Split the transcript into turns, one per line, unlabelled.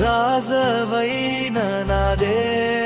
రాజవైన నా దేవ